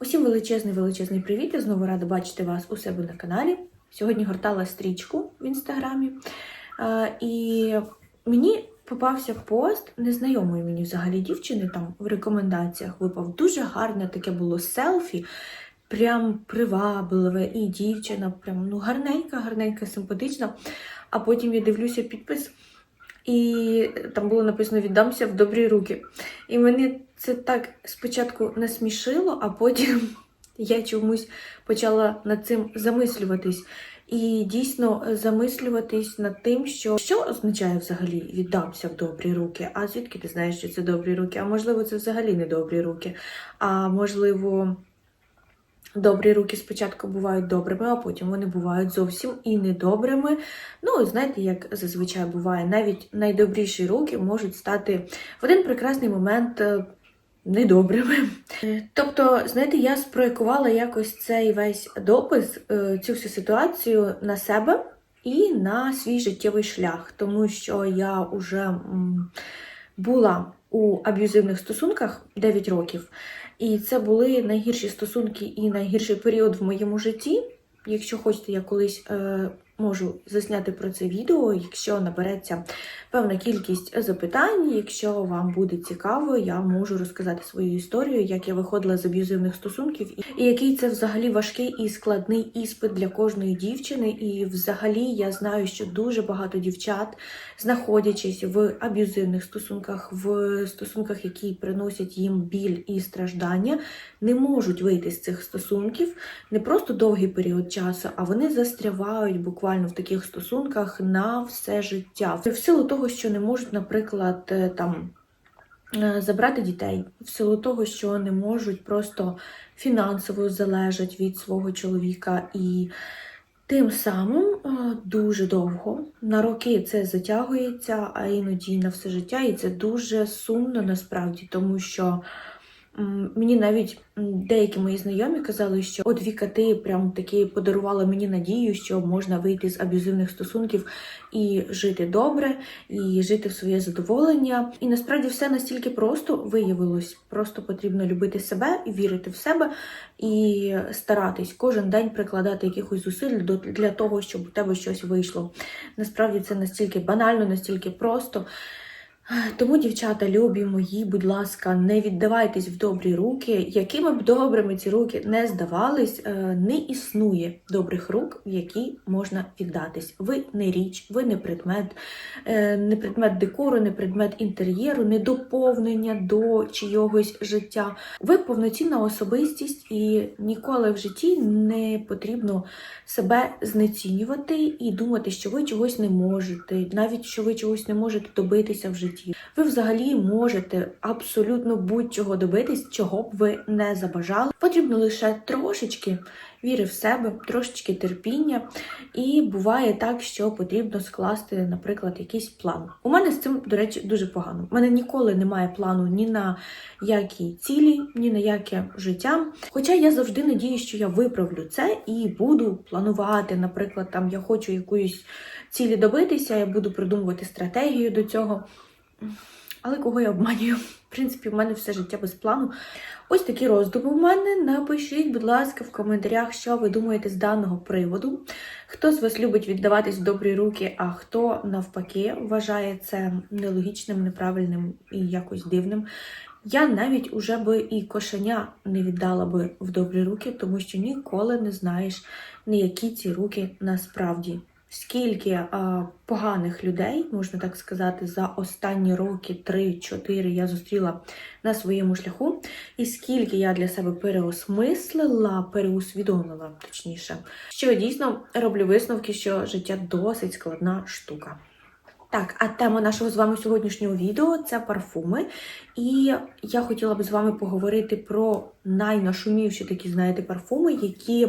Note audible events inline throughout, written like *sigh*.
Усім величезний величезний привіт! Я знову рада бачити вас у себе на каналі. Сьогодні гортала стрічку в інстаграмі, і мені попався пост незнайомої мені взагалі дівчини. Там в рекомендаціях випав дуже гарне таке було селфі. Прям привабливе, і дівчина, прям ну гарненька, гарненька, симпатична. А потім я дивлюся підпис, і там було написано Віддамся в добрі руки. І мене це так спочатку насмішило, а потім *laughs* я чомусь почала над цим замислюватись. І дійсно замислюватись над тим, що, що означає взагалі віддамся в добрі руки. А звідки ти знаєш, що це добрі руки? А можливо, це взагалі не добрі руки. А можливо, добрі руки спочатку бувають добрими, а потім вони бувають зовсім і недобрими. Ну, знаєте, як зазвичай буває, навіть найдобріші руки можуть стати в один прекрасний момент. е, Недобрими. Е, Тобто, знаєте, я спроєктувала якось цей весь допис, е, цю всю ситуацію на себе і на свій життєвий шлях, тому що я вже була у аб'юзивних стосунках 9 років, і це були найгірші стосунки і найгірший період в моєму житті. Якщо хочете, я колись е, можу засняти про це відео, якщо набереться певна кількість запитань. Якщо вам буде цікаво, я можу розказати свою історію, як я виходила з аб'юзивних стосунків, і який це взагалі важкий і складний іспит для кожної дівчини. І взагалі я знаю, що дуже багато дівчат, знаходячись в аб'юзивних стосунках, в стосунках, які приносять їм біль і страждання, не можуть вийти з цих стосунків не просто довгий період часу, а вони застрявають буквально в таких стосунках на все життя. В силу того, що не можуть, наприклад, е, там. е, Забрати дітей в силу того, що не можуть просто фінансово залежать від свого чоловіка, і тим самим е, дуже довго на роки це затягується, а іноді на все життя, і це дуже сумно насправді, тому що Мені навіть деякі мої знайомі казали, що от Віка, ти прям таки подарувала мені надію, що можна вийти з аб'юзивних стосунків і жити добре, і жити в своє задоволення. І насправді все настільки просто виявилось. Просто потрібно любити себе і вірити в себе, і старатись кожен день прикладати якихось зусиль для того, щоб у тебе щось вийшло. Насправді це настільки банально, настільки просто. Тому, дівчата, любі мої, будь ласка, не віддавайтесь в добрі руки. Якими б добрими ці руки не здавались, е, не існує добрих рук, в які можна віддатись. Ви не річ, ви не предмет, е, не предмет декору, не предмет інтер'єру, не доповнення до чийогось життя. Ви повноцінна особистість, і ніколи в житті не потрібно себе знецінювати і думати, що ви чогось не можете, навіть що ви чогось не можете добитися в житті. Ви взагалі можете абсолютно будь-чого добитись, чого б ви не забажали. Потрібно лише трошечки віри в себе, трошечки терпіння. І буває так, що потрібно скласти, наприклад, якийсь план. У мене з цим, до речі, дуже погано. У мене ніколи немає плану ні на які цілі, ні на яке життя. Хоча я завжди надію, що я виправлю це і буду планувати. Наприклад, там я хочу якоїсь цілі добитися, я буду придумувати стратегію до цього. Але кого я обманюю? В принципі, в мене все життя без плану. Ось такі роздуми в мене. Напишіть, будь ласка, в коментарях, що ви думаєте з даного приводу. Хто з вас любить віддаватись в добрі руки, а хто навпаки вважає це нелогічним, неправильним і якось дивним. Я навіть уже би і кошеня не віддала би в добрі руки, тому що ніколи не знаєш, на які ці руки насправді. Скільки а, поганих людей, можна так сказати, за останні роки 3-4 я зустріла на своєму шляху, і скільки я для себе переосмислила, переусвідомила, точніше, що дійсно роблю висновки, що життя досить складна штука. Так, а тема нашого з вами сьогоднішнього відео це парфуми. І я хотіла б з вами поговорити про найнашумівші такі, знаєте, парфуми, які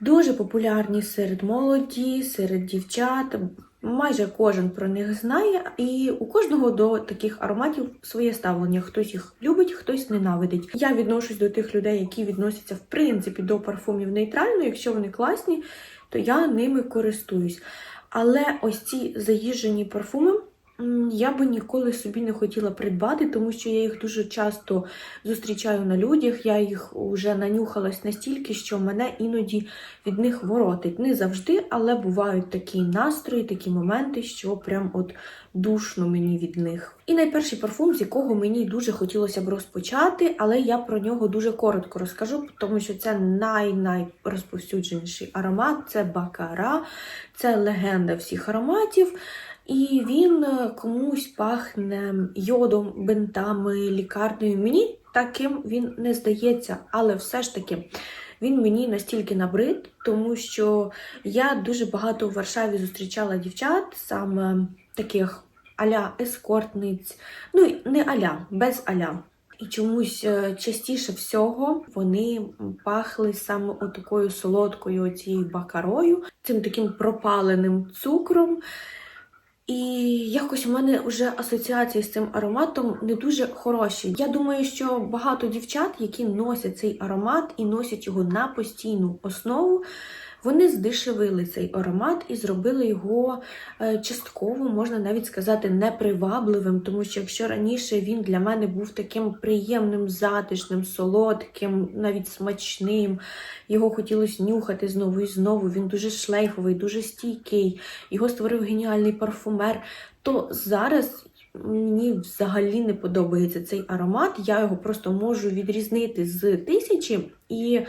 дуже популярні серед молоді, серед дівчат. Майже кожен про них знає, і у кожного до таких ароматів своє ставлення. Хтось їх любить, хтось ненавидить. Я відношусь до тих людей, які відносяться в принципі до парфумів нейтрально. Якщо вони класні, то я ними користуюсь. Але ось ці заїжджені парфуми я би ніколи собі не хотіла придбати, тому що я їх дуже часто зустрічаю на людях. Я їх вже нанюхалась настільки, що мене іноді від них воротить. Не завжди, але бувають такі настрої, такі моменти, що прям от душно мені від них. І найперший парфум, з якого мені дуже хотілося б розпочати, але я про нього дуже коротко розкажу, тому що це най-найрозповсюдженіший аромат це бакара, це легенда всіх ароматів. І він е, комусь пахне йодом, бинтами, лікарнею. Мені таким він не здається, але все ж таки він мені настільки набрид, тому що я дуже багато в Варшаві зустрічала дівчат, саме таких аля ескортниць, ну не аля, без аля. І чомусь е, частіше всього вони пахли саме отакою солодкою цією бакарою, цим таким пропаленим цукром. І якось у мене вже асоціації з цим ароматом не дуже хороші. Я думаю, що багато дівчат, які носять цей аромат і носять його на постійну основу, вони здешевили цей аромат і зробили його е, частково, можна навіть сказати, непривабливим, тому що якщо раніше він для мене був таким приємним, затишним, солодким, навіть смачним, його хотілося нюхати знову і знову. Він дуже шлейфовий, дуже стійкий, його створив геніальний парфумер. То зараз мені взагалі не подобається цей аромат. Я його просто можу відрізнити з тисячі і.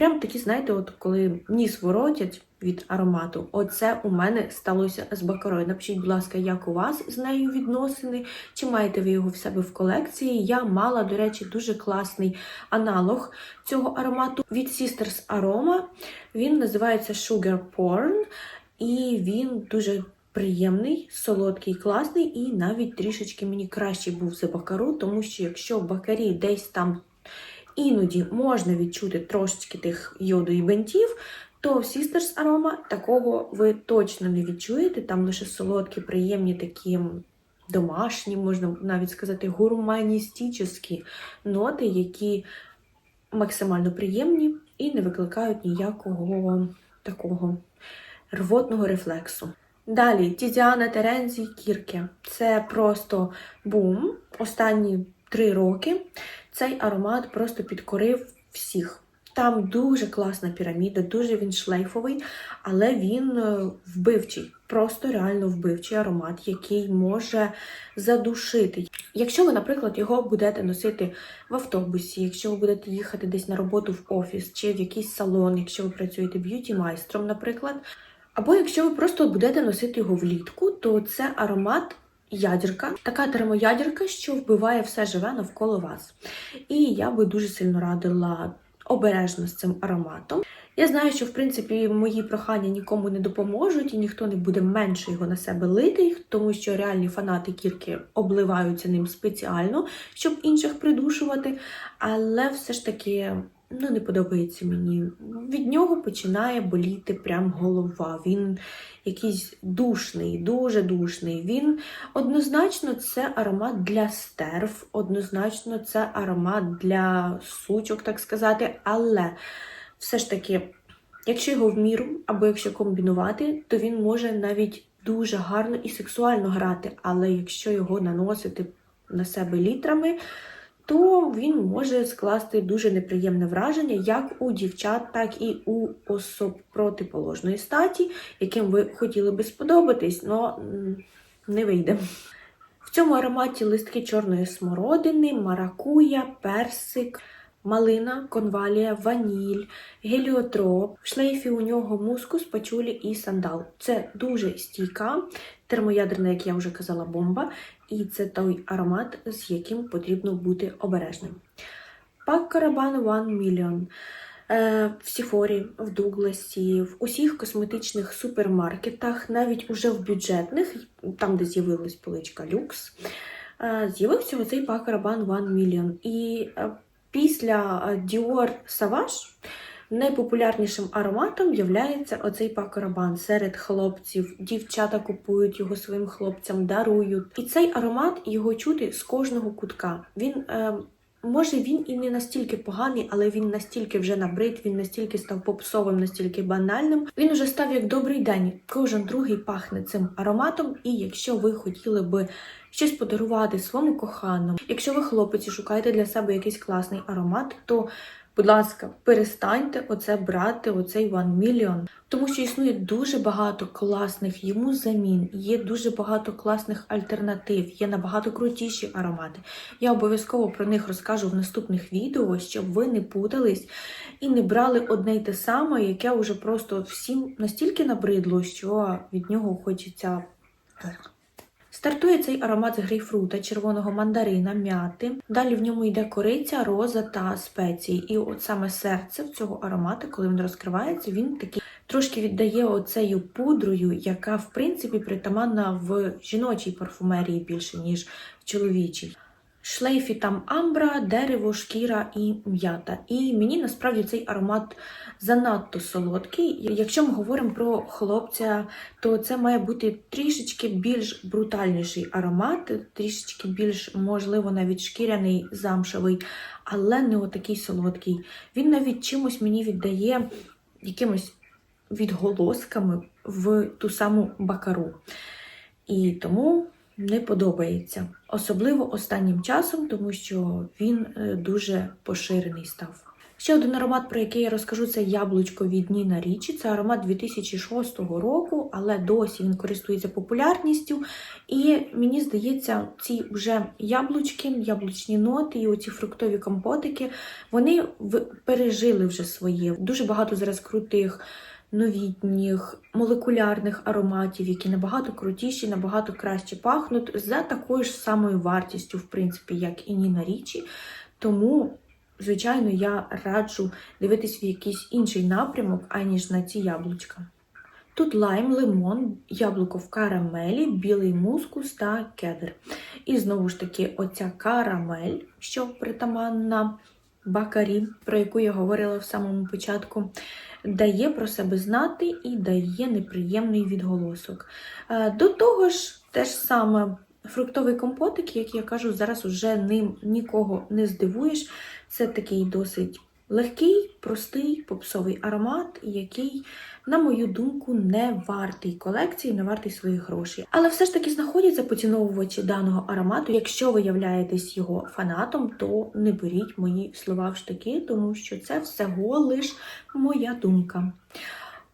Прям такі, знаєте, от коли ніс воротять від аромату, оце у мене сталося з бакарою. Напишіть, будь ласка, як у вас з нею відносини, чи маєте ви його в себе в колекції? Я мала, до речі, дуже класний аналог цього аромату від Sisters Aroma. Він називається Sugar Porn, і він дуже. Приємний, солодкий, класний, і навіть трішечки мені краще був за бакару, тому що якщо в бакарі десь там іноді можна відчути трошечки тих йоду і бентів, то в Sisters Aroma такого ви точно не відчуєте. Там лише солодкі, приємні такі домашні, можна навіть сказати, гурманістичні ноти, які максимально приємні і не викликають ніякого такого рвотного рефлексу. Далі Тізіана Терензі Кірке. Це просто бум. Останні три роки цей аромат просто підкорив всіх. Там дуже класна піраміда, дуже він шлейфовий, але він е, вбивчий, просто реально вбивчий аромат, який може задушити. Якщо ви, наприклад, його будете носити в автобусі, якщо ви будете їхати десь на роботу в офіс чи в якийсь салон, якщо ви працюєте б'юті-майстром, наприклад, або якщо ви просто будете носити його влітку, то це аромат ядерка, така термоядерка, що вбиває все живе навколо вас. І я би дуже сильно радила обережно з цим ароматом. Я знаю, що в принципі мої прохання нікому не допоможуть, і ніхто не буде менше його на себе лити, тому що реальні фанати кірки обливаються ним спеціально, щоб інших придушувати. Але все ж таки ну, не подобається мені. Від нього починає боліти прям голова. Він якийсь душний, дуже душний. Він однозначно це аромат для стерв, однозначно це аромат для сучок, так сказати. Але все ж таки, якщо його в міру, або якщо комбінувати, то він може навіть дуже гарно і сексуально грати. Але якщо його наносити на себе літрами, то він може скласти дуже неприємне враження як у дівчат, так і у особ протиположної статі, яким ви хотіли би сподобатись, але не вийде. В цьому ароматі листки чорної смородини, маракуя, персик, малина, конвалія, ваніль, геліотроп. В шлейфі у нього мускус, пачулі і сандал. Це дуже стійка, термоядерна, як я вже казала, бомба. І це той аромат, з яким потрібно бути обережним. Пак Карабан One Million. Е, в Сіфорі, в Дугласі, в усіх косметичних супермаркетах, навіть уже в бюджетних, там, де з'явилась поличка люкс, е, з'явився оцей пак Карабан One Million. І е, після Dior Savage Найпопулярнішим ароматом є оцей пакарабан серед хлопців. Дівчата купують його своїм хлопцям, дарують. І цей аромат його чути з кожного кутка. Він е, Може, він і не настільки поганий, але він настільки вже набрид, він настільки став попсовим, настільки банальним. Він уже став як добрий день. Кожен другий пахне цим ароматом. І якщо ви хотіли би щось подарувати своєму коханому, якщо ви хлопець і шукаєте для себе якийсь класний аромат, то Будь ласка, перестаньте оце брати, оцей One Million, тому що існує дуже багато класних йому замін, є дуже багато класних альтернатив, є набагато крутіші аромати. Я обов'язково про них розкажу в наступних відео, щоб ви не путались і не брали одне й те саме, яке вже просто всім настільки набридло, що від нього хочеться. Стартує цей аромат з грейпфрута, червоного мандарина, м'яти. Далі в ньому йде кориця, роза та спеції. І от саме серце в цього аромату, коли він розкривається, він такий трошки віддає оцею пудрою, яка в принципі притаманна в жіночій парфумерії більше, ніж в чоловічій. Шлейфі там амбра, дерево, шкіра і м'ята. І мені насправді цей аромат занадто солодкий. Якщо ми говоримо про хлопця, то це має бути трішечки більш брутальніший аромат, трішечки більш, можливо, навіть шкіряний, замшевий, але не отакий солодкий. Він навіть чимось мені віддає якимось відголосками в ту саму бакару. І тому не подобається. Особливо останнім часом, тому що він е, дуже поширений став. Ще один аромат, про який я розкажу, це яблучко від Ніна Річі. Це аромат 2006 року, але досі він користується популярністю. І мені здається, ці вже яблучки, яблучні ноти і оці фруктові компотики, вони пережили вже своє. Дуже багато зараз крутих новітніх молекулярних ароматів, які набагато крутіші, набагато краще пахнуть за такою ж самою вартістю, в принципі, як і Ніна Річі. Тому, звичайно, я раджу дивитись в якийсь інший напрямок, аніж на ці яблучка. Тут лайм, лимон, яблуко в карамелі, білий мускус та кедр. І знову ж таки, оця карамель, що притаманна бакарі, про яку я говорила в самому початку, дає про себе знати і дає неприємний відголосок. Е, До того ж, те ж саме фруктовий компотик, як я кажу, зараз уже ним нікого не здивуєш. Це такий досить легкий, простий попсовий аромат, який, на мою думку, не вартий колекції, не вартий своїх грошей. Але все ж таки знаходяться поціновувачі даного аромату. Якщо ви являєтесь його фанатом, то не беріть мої слова в штики, тому що це всього лиш моя думка.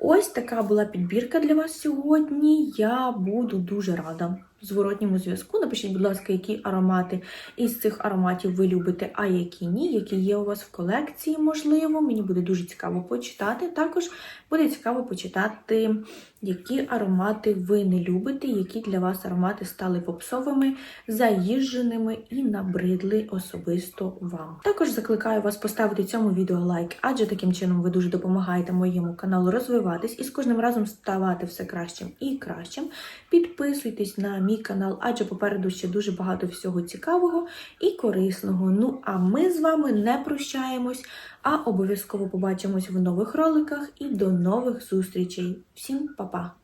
Ось така була підбірка для вас сьогодні. Я буду дуже рада зворотньому зв'язку. Напишіть, будь ласка, які аромати із цих ароматів ви любите, а які ні, які є у вас в колекції, можливо. Мені буде дуже цікаво почитати. Також буде цікаво почитати, які аромати ви не любите, які для вас аромати стали попсовими, заїждженими і набридли особисто вам. Також закликаю вас поставити цьому відео лайк, адже таким чином ви дуже допомагаєте моєму каналу розвиватись і з кожним разом ставати все кращим і кращим. Підписуйтесь на мій канал, адже попереду ще дуже багато всього цікавого і корисного. Ну а ми з вами не прощаємось, а обов'язково побачимось в нових роликах і до нових зустрічей. Всім па-па!